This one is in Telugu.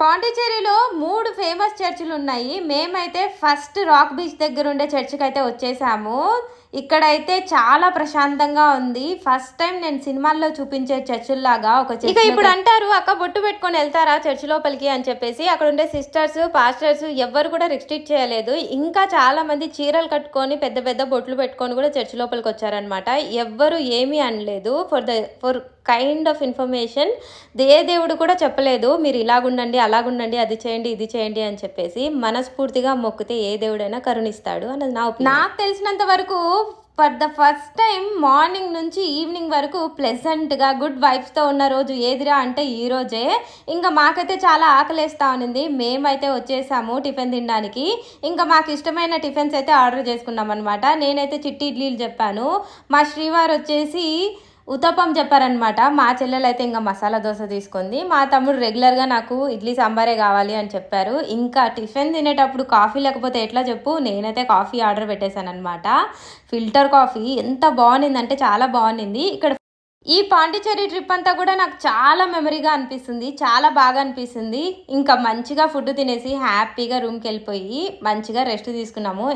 పాండిచేరిలో మూడు ఫేమస్ చర్చిలు ఉన్నాయి. మేమైతే ఫస్ట్ రాక్ బీచ్ దగ్గర ఉండే చర్చికి అయితే వచ్చేసాము. ఇక్కడైతే చాలా ప్రశాంతంగా ఉంది. ఫస్ట్ టైం నేను సినిమాల్లో చూపించే చర్చిల్లాగా ఒక చర్చ్ ఇక ఇప్పుడు అంటారు అక్క బొట్టు పెట్టుకొని వెళ్తారా చర్చ్ లోపలికి? అని చెప్పేసి అక్కడ ఉండే సిస్టర్స్ పాస్టర్స్ ఎవ్వరు కూడా రిస్ట్రిక్ట్ చేయలేదు. ఇంకా చాలా మంది చీరలు కట్టుకొని పెద్ద పెద్ద బొట్లు పెట్టుకొని కూడా చర్చ్ లోపలికి వచ్చారనమాట ఎవ్వరు ఏమీ అనలేదు. For the for kind of information ఏ దేవుడు కూడా చెప్పలేదు మీరు ఇలాగుండండి అలాగుండండి అది చేయండి ఇది చేయండి అని చెప్పేసి మనస్ఫూర్తిగా మొక్కితే ఏ దేవుడైనా కరుణిస్తాడు అని నా నాకు తెలిసినంత వరకు for the first time morning నుంచి ఈవినింగ్ వరకు ప్లెజెంట్గా గుడ్ వైబ్స్తో ఉన్న రోజు ఏదిరా అంటే ఈ రోజే. ఇంకా మాకైతే చాలా ఆకలేస్తా ఉన్నింది. మేమైతే వచ్చేసాము టిఫిన్ తినడానికి. ఇంకా మాకు ఇష్టమైన టిఫిన్స్ అయితే ఆర్డర్ చేసుకున్నాం అనమాట నేనైతే చిట్టి ఇడ్లీలు చెప్పాను. మా శ్రీవారు వచ్చేసి ఉతప్పం చెప్పారనమాట మా చెల్లెలు అయితే ఇంకా మసాలా దోశ తీసుకుంది. మా తమ్ముడు రెగ్యులర్గా నాకు ఇడ్లీ సాంబారే కావాలి అని చెప్పారు. ఇంకా టిఫిన్ తినేటప్పుడు కాఫీ లేకపోతే ఎట్లా చెప్పు? నేనైతే కాఫీ ఆర్డర్ పెట్టేశాను అనమాట ఫిల్టర్ కాఫీ ఎంత బాగుండిందంటే చాలా బాగుండింది. ఇక్కడ ఈ పాండిచేరి ట్రిప్ అంతా కూడా నాకు చాలా మెమరీగా అనిపిస్తుంది. చాలా బాగా అనిపిస్తుంది. ఇంకా మంచిగా ఫుడ్ తినేసి హ్యాపీగా రూమ్కి వెళ్ళిపోయి మంచిగా రెస్ట్ తీసుకున్నాము.